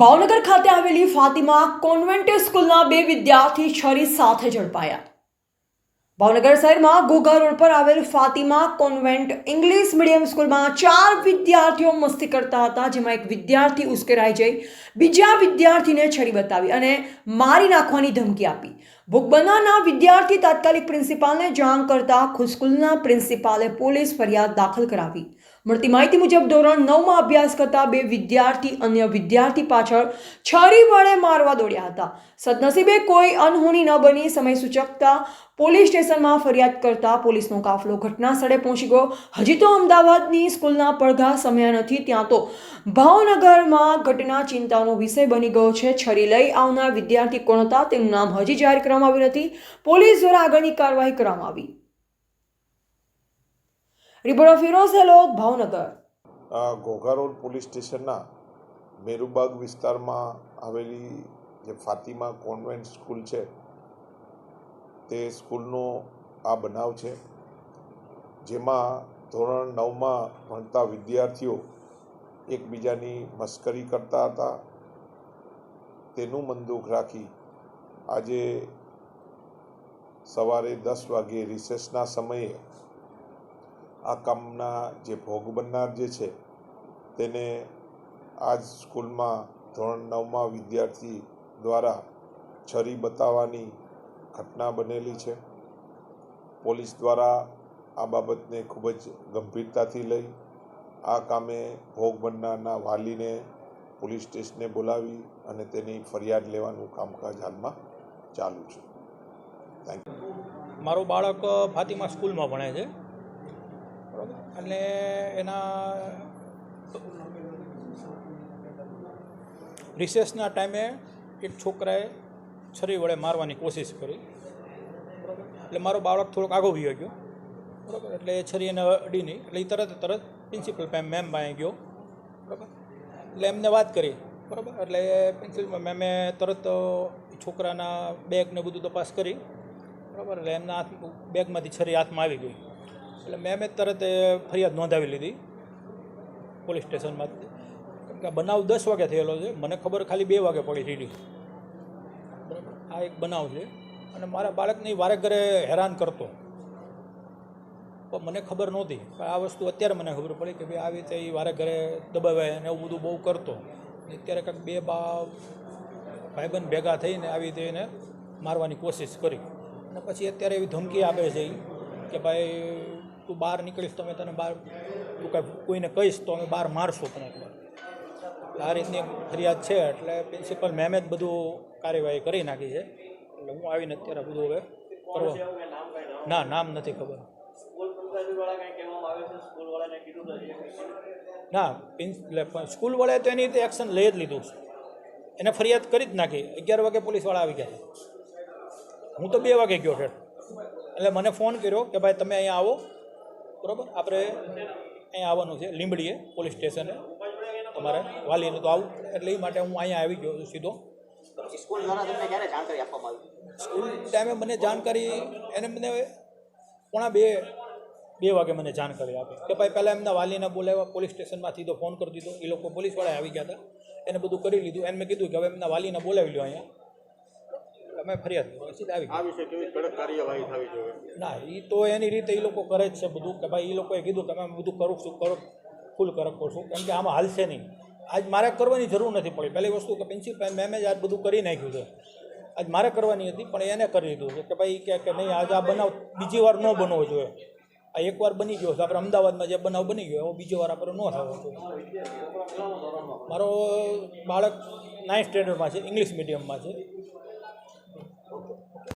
ભાવનગર ખાતે આવેલી ફાતિમા કોન્વેન્ટ સ્કૂલના બે વિદ્યાર્થી છરી સાથે ઝડપાયા. ભાવનગર શહેરમાં ગોગા રોડ પર આવેલ ફાતિમા કોન્વેન્ટ ઇંગ્લિશ મીડિયમ સ્કૂલમાં ચાર વિદ્યાર્થીઓ મસ્તી કરતા હતા, જેમાં એક વિદ્યાર્થી ઉશ્કેરાઈ જઈ બીજા વિદ્યાર્થીને છરી બતાવી અને મારી નાખવાની ધમકી આપી. ભોગ બનનારના વિદ્યાર્થી તાત્કાલિક પ્રિન્સિપાલને જાણ કરતા ખુદ સ્કૂલના પ્રિન્સિપાલે પોલીસ ફરિયાદ દાખલ કરાવી. મળતી માહિતી મુજબ ધોરણ નવમાં અભ્યાસ કરતા બે વિદ્યાર્થી અન્ય વિદ્યાર્થી પાછળ છરી વડે મારવા દોડ્યા હતા. સદનસીબે કોઈ અનહોણી ન બની સમય સૂચકતા પોલીસ સ્ટેશનમાં ફરિયાદ કરતા પોલીસનો કાફલો ઘટના સ્થળે પહોંચી ગયો. હજી તો અમદાવાદની સ્કૂલના પડઘા સમયા નથી, ત્યાં તો ભાવનગરમાં ઘટના ચિંતાનો વિષય બની ગયો છે. છરી લઈ આવનાર વિદ્યાર્થી કોણ હતા? તેનું નામ હજી જાહેર કરવામાં આવ્યું નથી. પોલીસ દ્વારા આગળની કાર્યવાહી કરવામાં આવી. Reporter Firoz Helod Bhavnagar. Ghogha road police સ્ટેશનના મેરુબાગ વિસ્તારમાં આવેલી જે ફાતિમા કોન્વેન્ટ સ્કૂલ છે, તે સ્કૂલનો આ બનાવ છે, જેમાં ધોરણ નવમાં ભણતા વિદ્યાર્થીઓ એકબીજાની મસ્કરી કરતા હતા. તેનું મંદુક રાખી આજે સવારે દસ વાગ્યે રિસેસના સમયે આ કામના જે ભોગ બનનાર જે છે, તેને આ જ સ્કૂલમાં ધોરણ નવમાં વિદ્યાર્થી દ્વારા છરી બતાવવાની ઘટના બનેલી છે. પોલીસ દ્વારા આ બાબતને ખૂબ જ ગંભીરતાથી લઈ આ કામે ભોગ બનનારના વાલીને પોલીસ સ્ટેશને બોલાવી અને તેની ફરિયાદ લેવાનું કામકાજ હાલમાં ચાલુ છે. મારું બાળક ફાતિમા સ્કૂલમાં ભણે છે. બરાબર? અને એના રિસેસના ટાઈમે એક છોકરાએ છરી વડે મારવાની કોશિશ કરી. બરાબર? એટલે મારો બાળક થોડોક આગો વયો ગયો. બરાબર? એટલે એ છરી એને અડી નહીં. એટલે એ તરત તરત પ્રિન્સિપલ મેમ પાસે ગયો. બરાબર? એટલે એમને વાત કરી. બરાબર? એટલે પ્રિન્સિપલ મેમે તરત છોકરાના બેગને બધું તપાસ કરી. બરાબર? એટલે એમના હાથ બેગમાંથી છરી હાથમાં આવી ગઈ. એટલે મેં મેં તરત ફરિયાદ નોંધાવી લીધી પોલીસ સ્ટેશનમાં કેમ કે બનાવ દસ વાગે થયેલો છે. મને ખબર ખાલી બે વાગે પડી સીધી બરાબર? આ એક બનાવ છે. અને મારા બાળકને વારે ઘરે હેરાન કરતો. પણ મને ખબર નહોતી. પણ આ વસ્તુ અત્યારે મને ખબર પડી કે ભાઈ આવી રીતે એ વારે ઘરે દબાવે અને એવું બધું બહુ કરતો. અત્યારે કંઈક બે બા ભાઈબંધ ભેગા થઈને આવી રીતે એને મારવાની કોશિશ કરી. અને પછી અત્યારે એવી ધમકી આપે છે કે ભાઈ, તું બહાર નીકળીશ, તો અમે તને બહાર તું કાંઈ કોઈને કહીશ, તો અમે બહાર મારશું તને આ રીતની એક ફરિયાદ છે, એટલે પ્રિન્સિપલ મેમે જ બધું કાર્યવાહી કરી નાખી છે. એટલે હું આવીને અત્યારે બધું હવે કરવા ના, નામ નથી ખબર. ના સ્કૂલવાળાએ તો એની એક્શન લઈ જ લીધું એને ફરિયાદ કરી જ નાખી. અગિયાર વાગે પોલીસવાળા આવી ગયા હું તો બે વાગે ગયો છે. એટલે મને ફોન કર્યો કે ભાઈ તમે અહીંયા આવો. બરાબર? આપણે અહીંયા આવવાનું છે લીંબડીએ પોલીસ સ્ટેશને તમારે વાલીને તો આવું. એટલે એ માટે હું અહીંયા આવી ગયો છું સીધો સ્કૂલ ટાઈમે મને જાણકારી એને મને પોણા બે બે વાગે મને જાણકારી આપી. કે ભાઈ પહેલાં એમના વાલીને બોલાવ્યા પોલીસ સ્ટેશનમાંથી તો ફોન કરી દીધો. એ લોકો પોલીસવાળા આવી ગયા હતા. એને બધું કરી લીધું. એને મેં કીધું કે હવે એમના વાલીને બોલાવી લો અહીંયા. અમે ફરિયાદ સીધા આવી આ વિશે કેવી કડક કાર્યવાહી થવી જોઈએ? ના એ તો એની રીતે એ લોકો કરે જ છે બધું કે ભાઈ એ લોકોએ કીધું કે અમે બધું કરું છું કરો ફૂલ કરો કરશું કેમ કે આમાં હાલશે નહીં. આજ મારે કરવાની જરૂર નથી પડી. પહેલી વસ્તુ કે પ્રિન્સિપલ મેમે જ આજ બધું કરી નાખ્યું છે. આજ મારે કરવાની હતી પણ એને કરી દીધું છે કે ભાઈ કે કે નહીં આજ આ બનાવ બીજી વાર ન બનવો જોઈએ. આ એકવાર બની ગયો છે. આપણે અમદાવાદમાં જે બનાવ બની ગયો એવો બીજી વાર આપણે ન થવો જોઈએ. મારો બાળક નાઇન્થ સ્ટેન્ડર્ડમાં છે ઇંગ્લિશ મીડિયમમાં છે.